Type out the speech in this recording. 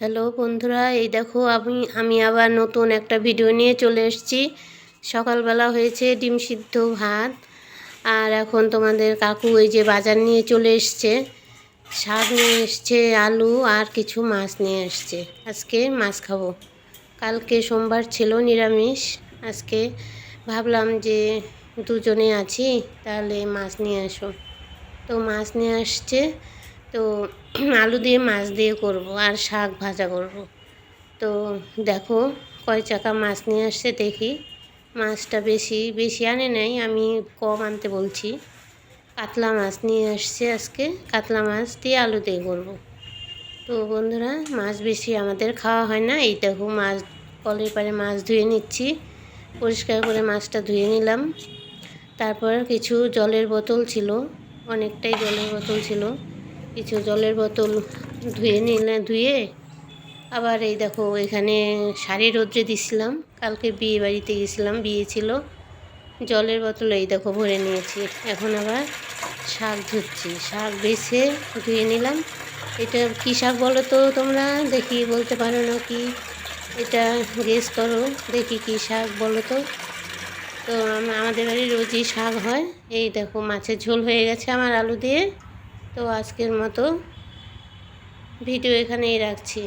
Hello বন্ধুরা, এই দেখো আমি আমি আবার নতুন একটা ভিডিও নিয়ে চলে এসেছি। সকালবেলা হয়েছে ডিম সিদ্ধ ভাত। আর এখন তোমাদের কাকু ওই যে বাজার নিয়ে চলে এসছে। শাক নিয়ে এসছে, আলু আর কিছু মাছ নিয়ে এসছে। আজকে মাছ খাব। কালকে সোমবার ছিল নিরামিষ। আজকে ভাবলাম যে দুজনে আছি, তাহলে মাছ নিয়ে আসো। তো মাছ নিয়ে আসছে। তো আলু দিয়ে, মাছ দিয়ে করব আর শাক ভাজা করব। তো দেখো কয় চাকা মাছ নিয়ে আসছে দেখি। মাছটা বেশি বেশি আনে নাই, আমি কম আনতে বলছি। কাতলা মাছ নিয়ে আসছে আজকে। কাতলা মাছ দিয়ে আলু দিয়ে করব। তো বন্ধুরা, মাছ বেশি আমাদের খাওয়া হয় না। এই দেখো মাছ, কলের পারে মাছ ধুয়ে নিচ্ছি। পরিষ্কার করে মাছটা ধুয়ে নিলাম। তারপর কিছু জলের বোতল ছিল, অনেকটাই জলের বোতল ছিল। কিছু জলের বোতল ধুয়ে নিলে, ধুয়ে আবার এই দেখো এখানে শাড়ি রোদ্রে দিছিলাম। কালকে বিয়ে বাড়িতে গেছিলাম, বিয়ে ছিল। জলের বোতল এই দেখো ভরে নিয়েছি। এখন আবার শাক ধুচ্ছি। শাক বেছে ধুয়ে নিলাম। এটা কী শাক বলো তো তোমরা? দেখি বলতে পারো না কি? এটা গেস করো, দেখি কী শাক বলো তো। তো আমাদের বাড়ি রোজই শাক হয়। এই দেখো মাছের ঝোল হয়ে গেছে আমার আলু দিয়ে। তো আজকের মতো ভিডিও এখানেই রাখছি।